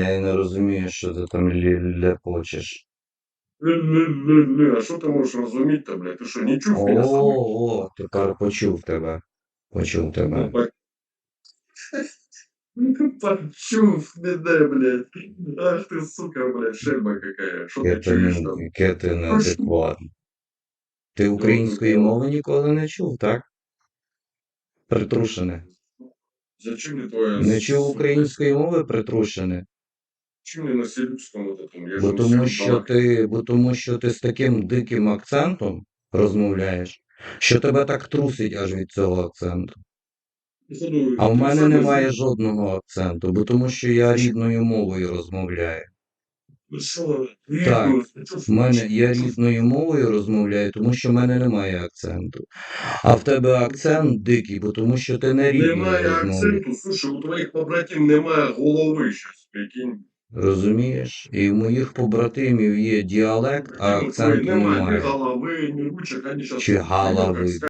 Я не розумію, що ти там лепочеш. Ле-ле-ле-ле. А що ти можеш розуміти, блядь? Ти що, не чув мене сам? О, о, тепер почув тебе. Почув тебе. Почув мене, блядь. Ах ти, сука, блядь, шельма какая. Що ти Яке чуєш там? не- яке ти. Ти української мови ніколи не чув, так? Притрушене. Зачем мне твоя... Не чув сука, української мови притрушене? Мне на селюцьком вот этом? Я Бо тому, що ти, бо тому що ти з таким диким акцентом розмовляєш, що тебе так трусить аж від цього акценту. Походу, А в мене немає язик- жодного акценту, бо тому що я рідною мовою розмовляю. Що, Так, В мене я рідною мовою розмовляю, тому що в мене немає акценту. А в тебе акцент дикий, бо тому що ти не рідною Немає розмовляєш. акценту, слушай, у твоїх побратим немає голови щось, прикинь. Розумієш? І в моїх побратимів є діалект, а акцент немає голови, ні ручок, Чи голови.